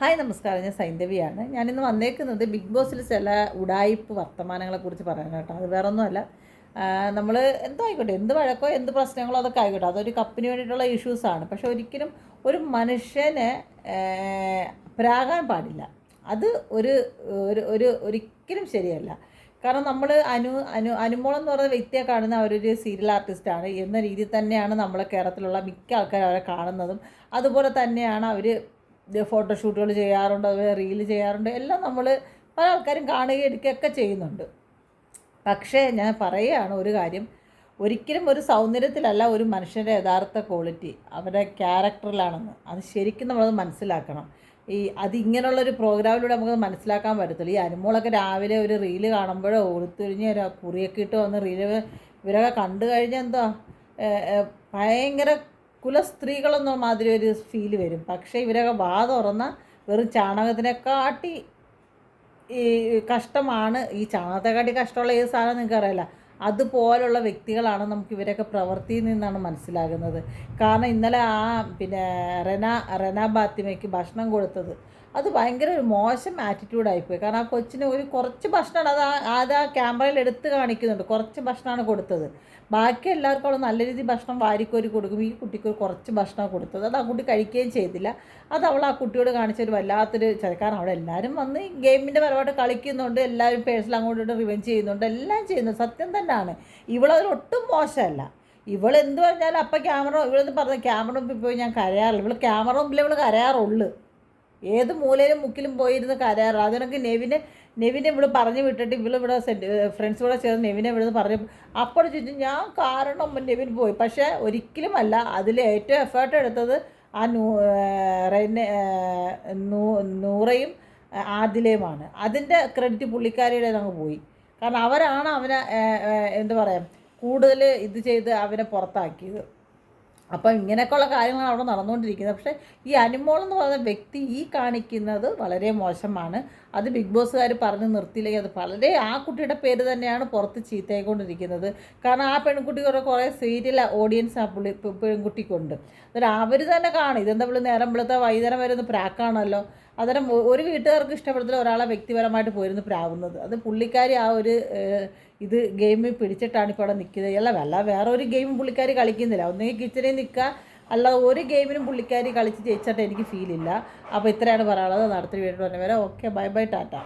Hi നമസ്കാരം. ഞാൻ സൈന്ധവിയാണ് ഞാനിന്ന് വന്നേക്കുന്നത് ബിഗ് ബോസിൽ ചില ഉടായിപ്പ് വർത്തമാനങ്ങളെക്കുറിച്ച് പറയാൻ കേട്ടോ. അത് വേറെ ഒന്നുമല്ല നമ്മൾ എന്തോ ആയിക്കോട്ടെ എന്ത് വഴക്കോ എന്ത് പ്രശ്നങ്ങളോ അതൊക്കെ ആയിക്കോട്ടെ. അതൊരു കപ്പിന് വേണ്ടിയിട്ടുള്ള ഇഷ്യൂസാണ് പക്ഷെ ഒരിക്കലും ഒരു മനുഷ്യനെ പ്രാകാൻ പാടില്ല. അത് ഒരു ഒരു ഒരു ഒരിക്കലും ശരിയല്ല. കാരണം നമ്മൾ അനു അനു അനുമോളം എന്ന് പറയുന്ന വ്യക്തിയെ കാണുന്ന അവരൊരു സീരിയൽ ആർട്ടിസ്റ്റാണ് എന്ന രീതിയിൽ തന്നെയാണ് നമ്മളെ കേരളത്തിലുള്ള മിക്ക ആൾക്കാരും അവരെ കാണുന്നതും. അതുപോലെ തന്നെയാണ് അവർ ഫോട്ടോഷൂട്ടുകൾ ചെയ്യാറുണ്ട് അതുപോലെ റീൽ ചെയ്യാറുണ്ട്. എല്ലാം നമ്മൾ പല ആൾക്കാരും കാണുകയും എടുക്കുകയൊക്കെ ചെയ്യുന്നുണ്ട്. പക്ഷേ ഞാൻ പറയുകയാണ് ഒരു കാര്യം. ഒരിക്കലും ഒരു സൗന്ദര്യത്തിലല്ല ഒരു മനുഷ്യന്റെ യഥാർത്ഥ ക്വാളിറ്റി അവരുടെ ക്യാരക്ടറിലാണെന്ന് അത് ശരിക്കും നമ്മളത് മനസ്സിലാക്കണം. ഈ അതിങ്ങനെയുള്ളൊരു പ്രോഗ്രാമിലൂടെ നമുക്ക് മനസ്സിലാക്കാൻ പറ്റത്തുള്ളൂ ഈ അനുമോളൊക്കെ രാവിലെ ഒരു റീൽ കാണുമ്പോഴോ ഒളുത്തുരിഞ്ഞ് ഒരു കുറിയൊക്കെ ഇട്ട് വന്ന് റീൽ ഇവരൊക്കെ കണ്ടു കഴിഞ്ഞാൽ എന്താ? ഭയങ്കര കുലസ്ത്രീകളെന്ന മാതിരി ഒരു ഫീൽ വരും. പക്ഷേ ഇവരൊക്കെ വാ തുറന്ന വെറും ചാണകത്തിനെക്കാട്ടി ഈ കഷ്ടമാണ് ഈ ചാണകത്തെക്കാട്ടി കഷ്ടമുള്ള ഏത് സാധനം നിങ്ങൾക്ക് അറിയില്ല അതുപോലുള്ള വ്യക്തികളാണ് നമുക്ക് ഇവരൊക്കെ പ്രവൃത്തിയിൽ നിന്നാണ് മനസ്സിലാകുന്നത്. കാരണം ഇന്നലെ ആ പിന്നെ റെന റെന ബാത്തിമയ്ക്ക് ഭക്ഷണം കൊടുത്തത്. അത് ഭയങ്കര ഒരു മോശം ആറ്റിറ്റ്യൂഡായിപ്പോയി കാരണം ആ കൊച്ചിന് ഒരു കുറച്ച് ഭക്ഷണമാണ് അത് അത് ആ ക്യാമറയിൽ എടുത്ത് കാണിക്കുന്നുണ്ട്. കുറച്ച് ഭക്ഷണമാണ് കൊടുത്തത്. ബാക്കി എല്ലാവർക്കും അവൾ നല്ല രീതിയിൽ ഭക്ഷണം വാരിക്കോരി കൊടുക്കും. ഈ കുട്ടിക്ക് കുറച്ച് ഭക്ഷണം കൊടുത്തത്. അത് ആ കുട്ടി കഴിക്കുകയും ചെയ്തില്ല. അത് അവൾ ആ കുട്ടിയോട് കാണിച്ച ഒരു വല്ലാത്തൊരു കാരണം അവിടെ എല്ലാവരും വന്ന് ഗെയിമിന്റെ പരമായിട്ട് കളിക്കുന്നുണ്ട്. എല്ലാവരും പേഴ്സണൽ അങ്ങോട്ട് റിവെഞ്ച് ചെയ്യുന്നുണ്ട്. എല്ലാം ചെയ്യുന്നു. സത്യം തന്നെയാണ് ഇവളതിലൊട്ടും മോശമല്ല. ഇവൾ എന്ത് പറഞ്ഞാലും അപ്പം ക്യാമറ ഇവളെന്ന് പറഞ്ഞ ക്യാമറ മുമ്പിൽ പോയി ഞാൻ കരയാറില്ല. ഇവൾ ക്യാമറ മുമ്പിൽ ഇവൾ കരയാറുള്ളൂ. ഏത് മൂലയിലും മുക്കിലും പോയിരുന്ന് കരയാറ്. അതിനൊക്കെ നെവിനെ നെവിനെ ഇവിടെ പറഞ്ഞു വിട്ടിട്ട് ഇവിടെ ഇവിടെ ഫ്രണ്ട്സ് ഇവിടെ ചേർന്ന് നെവിനെ ഇവിടെ നിന്ന് പറഞ്ഞു. അപ്പോൾ ചോദിച്ചു ഞാൻ കാരണം നെവിൻ പോയി. പക്ഷേ ഒരിക്കലുമല്ല അതിൽ ഏറ്റവും എഫേർട്ട് എടുത്തത് ആ നൂ റെന്നെ നൂറയും ആദിലയുമാണ്. അതിന്റെ ക്രെഡിറ്റ് പുള്ളിക്കാരിയുടെ അങ്ങ് പോയി. കാരണം അവരാണ് അവനെ എന്താ പറയുക കൂടുതൽ ഇത് ചെയ്ത് അവനെ പുറത്താക്കിയത്. അപ്പം ഇങ്ങനെയൊക്കെയുള്ള കാര്യങ്ങളാണ് അവിടെ നടന്നുകൊണ്ടിരിക്കുന്നത്. പക്ഷേ ഈ അനുമോൾ എന്ന് പറയുന്ന വ്യക്തി ഈ കാണിക്കുന്നത് വളരെ മോശമാണ്. അത് ബിഗ് ബോസുകാർ പറഞ്ഞ് നിർത്തിയില്ലെങ്കിൽ അത് വളരെ ആ കുട്ടിയുടെ പേര് തന്നെയാണ് പുറത്ത് ചീത്തയായിക്കൊണ്ടിരിക്കുന്നത്. കാരണം ആ പെൺകുട്ടി കുറേ കുറേ സീരിയൽ ഓഡിയൻസ് ആ പുള്ളി പെൺകുട്ടിക്കുണ്ട്. എന്നിട്ട് അവർ തന്നെ കാണും. ഇതെന്താ പുള്ളി നേരം വെളുത്ത വൈകുന്നേരം വരുന്ന പ്രാക്കാണല്ലോ? അന്നേരം ഒരു വീട്ടുകാർക്ക് ഇഷ്ടപ്പെടുത്തില്ല ഒരാളെ വ്യക്തിപരമായിട്ട് പോയിരുന്നു പ്രാവുന്നത്. അത് പുള്ളിക്കാരി ആ ഒരു ഇത് ഗെയിമിൽ പിടിച്ചിട്ടാണ് ഇപ്പോൾ അവിടെ നിൽക്കുന്നത്. അല്ല വല്ല വേറെ ഒരു ഗെയിം പുള്ളിക്കാരി കളിക്കുന്നില്ല. ഒന്നെങ്കിൽ കിച്ചണിൽ നിൽക്കുക അല്ലാതെ ഒരു ഗെയിമിനും പുള്ളിക്കാരി കളിച്ച് ജയിച്ചിട്ട് എനിക്ക് ഫീലില്ല അപ്പോൾ ഇത്രയാണ് പറയാനുള്ളത്. നടത്തി വീട്ടിൽ വരെ ഓക്കെ ബൈ ബൈ ടാറ്റ.